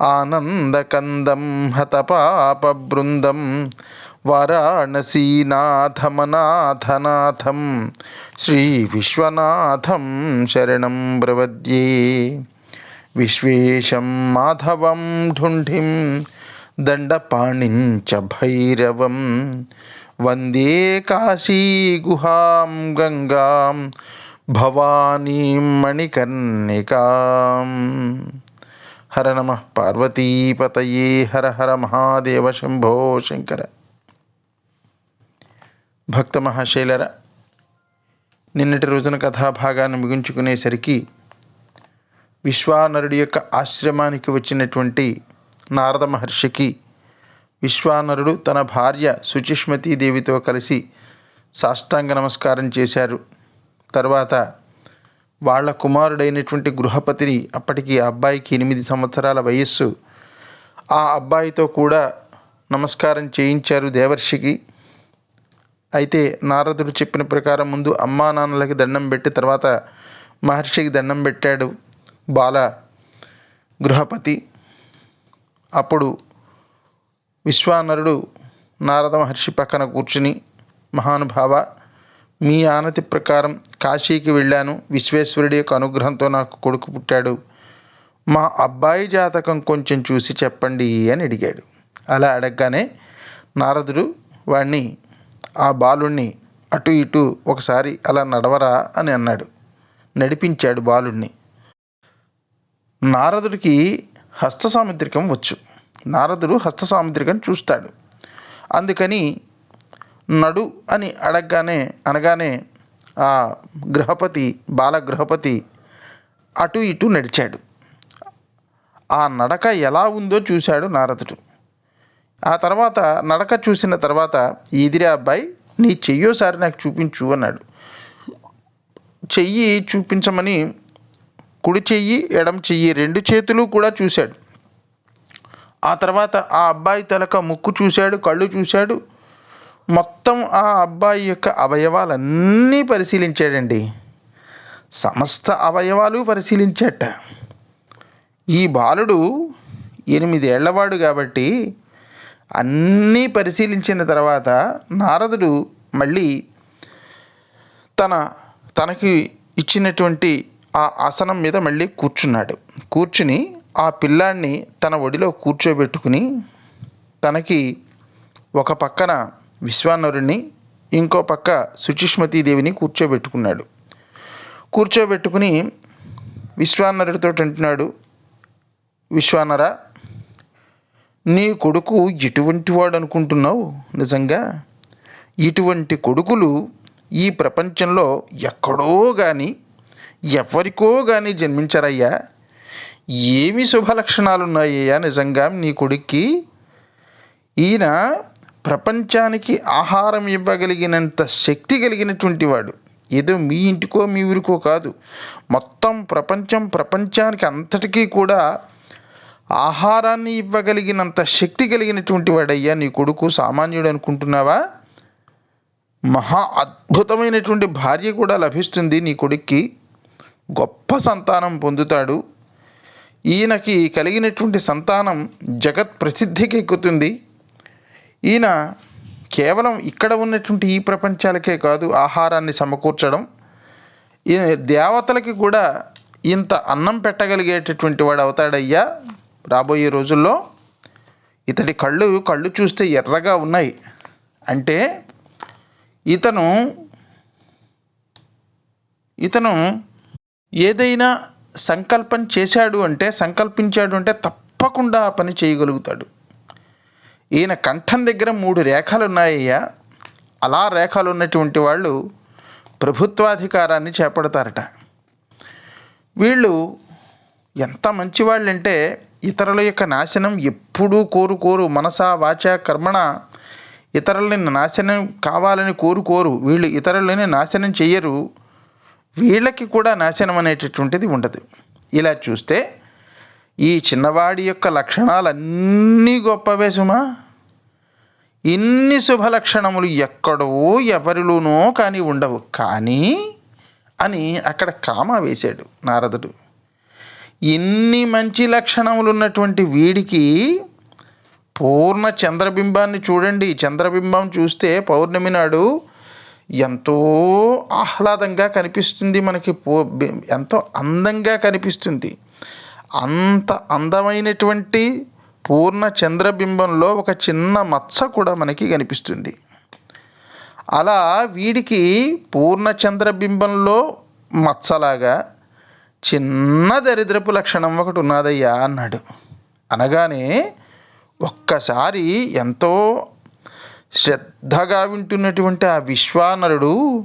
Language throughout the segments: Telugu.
ఆనందకందం హత పాప బృందం వారాణసీనాథమనాథనాథం శ్రీ విశ్వనాథం శరణం బ్రవద్యే. విశ్వేశం మాధవం ఢుంఢిం దండపాణిం చ భైరవం. వందే కాశీగుహాం గంగాం భవానీ మణికర్ణికాం. హర నమ పార్వతీపతయే హర హర మహాదేవ శంభో శంకర. భక్త మహాశైలర నిన్నటి రోజున కథాభాగాన్ని ముగించుకునేసరికి విశ్వానరుడి యొక్క ఆశ్రమానికి వచ్చినటువంటి నారద మహర్షికి విశ్వానరుడు తన భార్య శుచిష్మతీదేవితో కలిసి సాష్టాంగ నమస్కారం చేశారు. తర్వాత వాళ్ళ కుమారుడైనటువంటి గృహపతిని అప్పటికి ఆ అబ్బాయికి ఎనిమిది సంవత్సరాల వయస్సు. ఆ అబ్బాయితో కూడా నమస్కారం చేయించారు దేవర్షికి. అయితే నారదుడు చెప్పిన ప్రకారం ముందు అమ్మా నాన్నలకి దండం పెట్టి తర్వాత మహర్షికి దండం పెట్టాడు బాల గృహపతి. అప్పుడు విశ్వానరుడు నారద మహర్షి పక్కన కూర్చుని మహానుభావ మీ ఆనతి ప్రకారం కాశీకి వెళ్ళాను. విశ్వేశ్వరుడి యొక్క అనుగ్రహంతో నాకు కొడుకు పుట్టాడు. మా అబ్బాయి జాతకం కొంచెం చూసి చెప్పండి అని అడిగాడు. అలా అడగగానే నారదుడు వాణ్ణి ఆ బాలుణ్ణి అటు ఇటు ఒకసారి అలా నడవరా? అని అన్నాడు. నడిపించాడు బాలుణ్ణి. నారదుడికి హస్త సాముద్రికం వచ్చు. నారదుడు హస్త సాముద్రికం చూస్తాడు. అందుకని నడు అని అడగగానే అనగానే ఆ గృహపతి బాలగృహపతి అటు ఇటు నడిచాడు. ఆ నడక ఎలా ఉందో చూశాడు నారదుడు. ఆ తర్వాత నడక చూసిన తర్వాత ఈదిరా అబ్బాయి నీ చెయ్యోసారి నాకు చూపించు అన్నాడు. చెయ్యి చూపించమని కుడి చెయ్యి ఎడం చెయ్యి రెండు చేతులు కూడా చూశాడు. ఆ తర్వాత ఆ అబ్బాయి తలక ముక్కు చూశాడు కళ్ళు చూశాడు మొత్తం ఆ అబ్బాయి యొక్క అవయవాలన్నీ పరిశీలించాడండి. సమస్త అవయవాలు పరిశీలించాట. ఈ బాలుడు ఎనిమిదేళ్ళవాడు కాబట్టి అన్నీ పరిశీలించిన తర్వాత నారదుడు మళ్ళీ తన తనకి ఇచ్చినటువంటి ఆ ఆసనం మీద మళ్ళీ కూర్చున్నాడు. కూర్చుని ఆ పిల్లాన్ని తన ఒడిలో కూర్చోబెట్టుకుని తనకి ఒక పక్కన విశ్వానరుణ్ణి ఇంకో పక్క శుచిష్మతీదేవిని కూర్చోబెట్టుకున్నాడు. కూర్చోబెట్టుకుని విశ్వానరుడితో అంటున్నాడు విశ్వానర నీ కొడుకు ఎటువంటి వాడు అనుకుంటున్నావు నిజంగా ఇటువంటి కొడుకులు ఈ ప్రపంచంలో ఎక్కడో కానీ ఎవరికో కానీ జన్మించరయ్యా. ఏమి శుభలక్షణాలున్నాయ్యా నిజంగా నీ కొడుక్కి? ఈయన ప్రపంచానికి ఆహారం ఇవ్వగలిగినంత శక్తి కలిగినటువంటి వాడు. ఏదో మీ ఇంటికో మీ ఊరికో కాదు. మొత్తం ప్రపంచం ప్రపంచానికి అంతటికీ కూడా ఆహారాన్ని ఇవ్వగలిగినంత శక్తి కలిగినటువంటి వాడయ్యా నీ కొడుకు. సామాన్యుడు అనుకుంటున్నావా? మహా అద్భుతమైనటువంటి భార్య కూడా లభిస్తుంది నీ కొడుక్కి. గొప్ప సంతానం పొందుతాడు. ఈయనకి కలిగినటువంటి సంతానం జగత్ ప్రసిద్ధికి ఎక్కుతుంది. ఈయన కేవలం ఇక్కడ ఉన్నటువంటి ఈ ప్రపంచాలకే కాదు ఆహారాన్ని సమకూర్చడం ఈయన దేవతలకి కూడా ఇంత అన్నం పెట్టగలిగేటటువంటి వాడు అవుతాడయ్యా. రాబోయే రోజుల్లో ఇతడి కళ్ళు కళ్ళు చూస్తే ఎర్రగా ఉన్నాయి. అంటే ఇతను ఇతను ఏదైనా సంకల్పం చేశాడు అంటే సంకల్పించాడు అంటే తప్పకుండా ఆ పని చేయగలుగుతాడు. ఈయన కంఠం దగ్గర మూడు రేఖలు ఉన్నాయ్యా అలా రేఖలు ఉన్నటువంటి వాళ్ళు ప్రభుత్వాధికారాన్ని చేపడతారట. వీళ్ళు ఎంత మంచివాళ్ళంటే ఇతరుల యొక్క నాశనం ఎప్పుడూ కోరుకోరు మనసా వాచ కర్మణ ఇతరులని నాశనం కావాలని కోరుకోరు వీళ్ళు ఇతరులని నాశనం చెయ్యరు. వీళ్ళకి కూడా నాశనం అనేటటువంటిది ఉండదు. ఇలా చూస్తే ఈ చిన్నవాడి యొక్క లక్షణాలన్నీ గొప్పవే సుమా. ఇన్ని శుభ లక్షణములు ఎక్కడో ఎవరిలోనో కానీ ఉండవు. కానీ అని అక్కడ కామ వేశాడు నారదుడు. ఇన్ని మంచి లక్షణములు ఉన్నటువంటి వీడికి పూర్ణ చంద్రబింబాన్ని చూడండి. చంద్రబింబం చూస్తే పౌర్ణమి నాడు ఎంతో ఆహ్లాదంగా కనిపిస్తుంది మనకి. పూ ఎంతో అందంగా కనిపిస్తుంది. అంత అందమైనటువంటి పూర్ణ చంద్రబింబంలో ఒక చిన్న మచ్చ కూడా మనకి కనిపిస్తుంది. అలా వీడికి పూర్ణ చంద్రబింబంలో మచ్చలాగా చిన్న దరిద్రపు లక్షణం ఒకటి ఉన్నదయ్యా అన్నాడు. అనగానే ఒక్కసారి ఎంతో శ్రద్ధగా వింటున్నటువంటి ఆ విశ్వానరుడు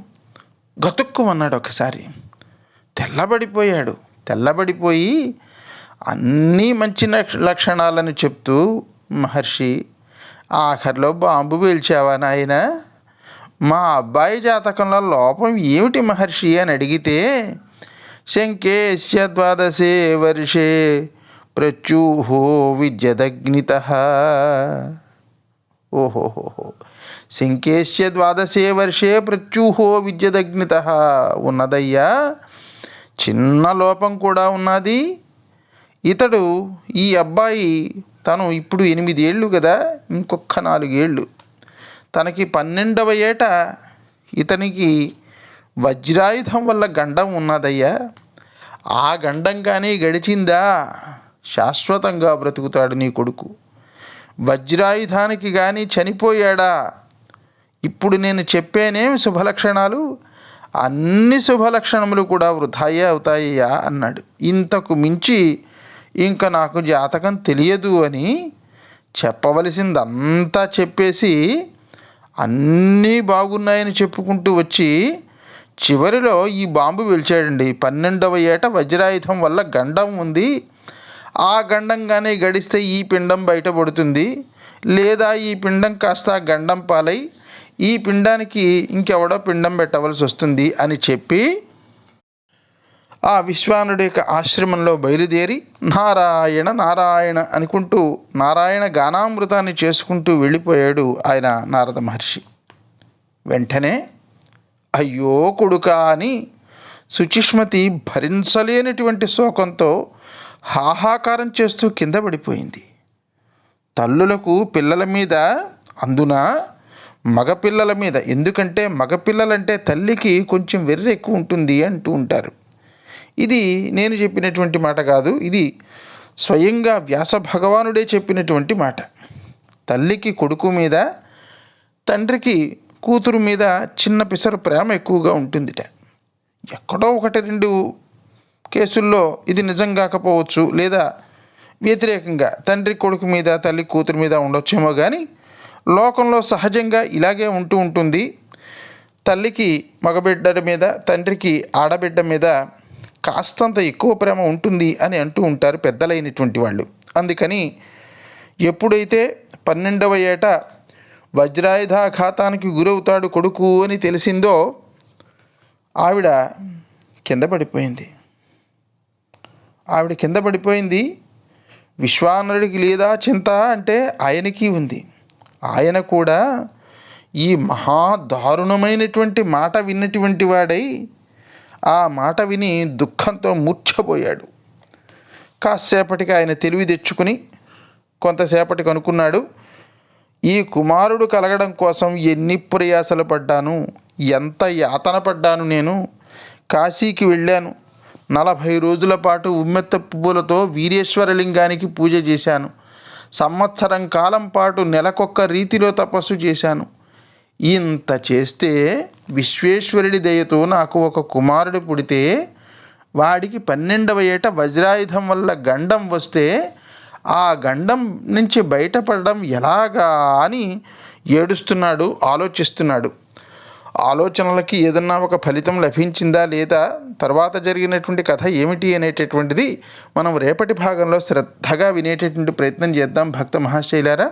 గతుక్కుమన్నాడు ఒకసారి. తెల్లబడిపోయాడు. తెల్లబడిపోయి అన్నీ మంచి లక్షణాలను చెప్తూ మహర్షి ఆఖరిలో బాంబు పీల్చావా నాయన? మా అబ్బాయి జాతకంలో లోపం ఏమిటి మహర్షి అని అడిగితే శంకేశ్య ద్వాదశే వర్షే ప్రత్యూహో విద్యదగ్నిత. ఓహోహోహో. శంకేశ్య ద్వాదశే వర్షే ప్రత్యూహో విద్యదగ్నిత. ఉన్నదయ్యా చిన్న లోపం కూడా ఉన్నది. ఇతడు ఈ అబ్బాయి తను ఇప్పుడు ఎనిమిది ఏళ్ళు కదా ఇంకొక నాలుగేళ్ళు తనకి పన్నెండవ ఏట ఇతనికి వజ్రాయుధం వల్ల గండం ఉన్నదయ్యా. ఆ గండం కానీ గడిచిందా? శాశ్వతంగా బ్రతుకుతాడు నీ కొడుకు. వజ్రాయుధానికి కానీ చనిపోయాడా? ఇప్పుడు నేను చెప్పేనేమి శుభలక్షణాలు అన్ని శుభలక్షణములు కూడా వృధాయే అవుతాయ్యా అన్నాడు. ఇంతకు మించి ఇంకా నాకు జాతకం తెలియదు అని చెప్పవలసిందంతా చెప్పేసి అన్నీ బాగున్నాయని చెప్పుకుంటూ వచ్చి చివరిలో ఈ బాంబు పిలిచాడండి పన్నెండవ ఏట వజ్రాయుధం వల్ల గండం ఉంది. ఆ గండంగానే గడిస్తే ఈ పిండం బయటపడుతుంది లేదా ఈ పిండం కాస్త గండం పాలై ఈ పిండానికి ఇంకెవడో పిండం పెట్టవలసి వస్తుంది అని చెప్పి ఆ విశ్వానుడి యొక్క ఆశ్రమంలో బయలుదేరి నారాయణ నారాయణ అనుకుంటూ నారాయణ గానామృతాన్ని చేసుకుంటూ వెళ్ళిపోయాడు ఆయన నారద మహర్షి. వెంటనే అయ్యో కొడుకా అని సుచిష్మతి భరించలేనటువంటి శోకంతో హాహాకారం చేస్తూ కింద పడిపోయింది. తల్లులకు పిల్లల మీద అందున? మగపిల్లల మీద. ఎందుకంటే మగపిల్లలంటే తల్లికి కొంచెం వెర్రి ఎక్కువ ఉంటుంది అంటూ ఉంటారు. ఇది నేను చెప్పినటువంటి మాట కాదు ఇది స్వయంగా వ్యాస భగవానుడే చెప్పినటువంటి మాట. తల్లికి కొడుకు మీద తండ్రికి కూతురు మీద చిన్న పిసరు ప్రేమ ఎక్కువగా ఉంటుందిట. ఎక్కడో ఒకటి రెండు కేసుల్లో ఇది నిజం కాకపోవచ్చు లేదా వ్యతిరేకంగా తండ్రి కొడుకు మీద తల్లి కూతురు మీద ఉండొచ్చేమో కానీ లోకంలో సహజంగా ఇలాగే ఉంటూ ఉంటుంది. తల్లికి మగబిడ్డ మీద తండ్రికి ఆడబిడ్డ మీద కాస్తంత ఎక్కువ ప్రేమ ఉంటుంది అని అంటూ ఉంటారు పెద్దలైనటువంటి వాళ్ళు. అందుకని ఎప్పుడైతే పన్నెండవ ఏట వజ్రాయుధాఘాతానికి గురవుతాడు కొడుకు అని తెలిసిందో ఆవిడ కింద పడిపోయింది. ఆవిడ కింద పడిపోయింది. విశ్వానరుడికి లేదా చింత అంటే ఆయనకి ఉంది. ఆయన కూడా ఈ మహా దారుణమైనటువంటి మాట విన్నటువంటి వాడై ఆ మాట విని దుఃఖంతో మూర్ఛపోయాడు. కాసేపటికి ఆయన తెలివి తెచ్చుకుని కొంతసేపటికి అనుకున్నాడు ఈ కుమారుడు కలగడం కోసం ఎన్ని ప్రయాసలు పడ్డాను ఎంత యాతన పడ్డాను నేను. కాశీకి వెళ్ళాను. నలభై రోజుల పాటు ఉమ్మెత్త పువ్వులతో వీరేశ్వరలింగానికి పూజ చేశాను. సంవత్సరం కాలం పాటు నెలకొక్క రీతిలో తపస్సు చేశాను. ఇంత చేస్తే విశ్వేశ్వరుడి దయతో నాకు ఒక కుమారుడు పుడితే వాడికి పన్నెండవ ఏట వజ్రాయుధం వల్ల గండం వస్తే ఆ గండం నుంచి బయటపడడం ఎలాగా అని ఏడుస్తున్నాడు ఆలోచిస్తున్నాడు. ఆలోచనలకి ఏదన్నా ఒక ఫలితం లభించిందా లేదా? తర్వాత జరిగినటువంటి కథ ఏమిటి అనేటటువంటిది మనం రేపటి భాగంలో శ్రద్ధగా వినేటటువంటి ప్రయత్నం చేద్దాం. భక్త మహాశైలారా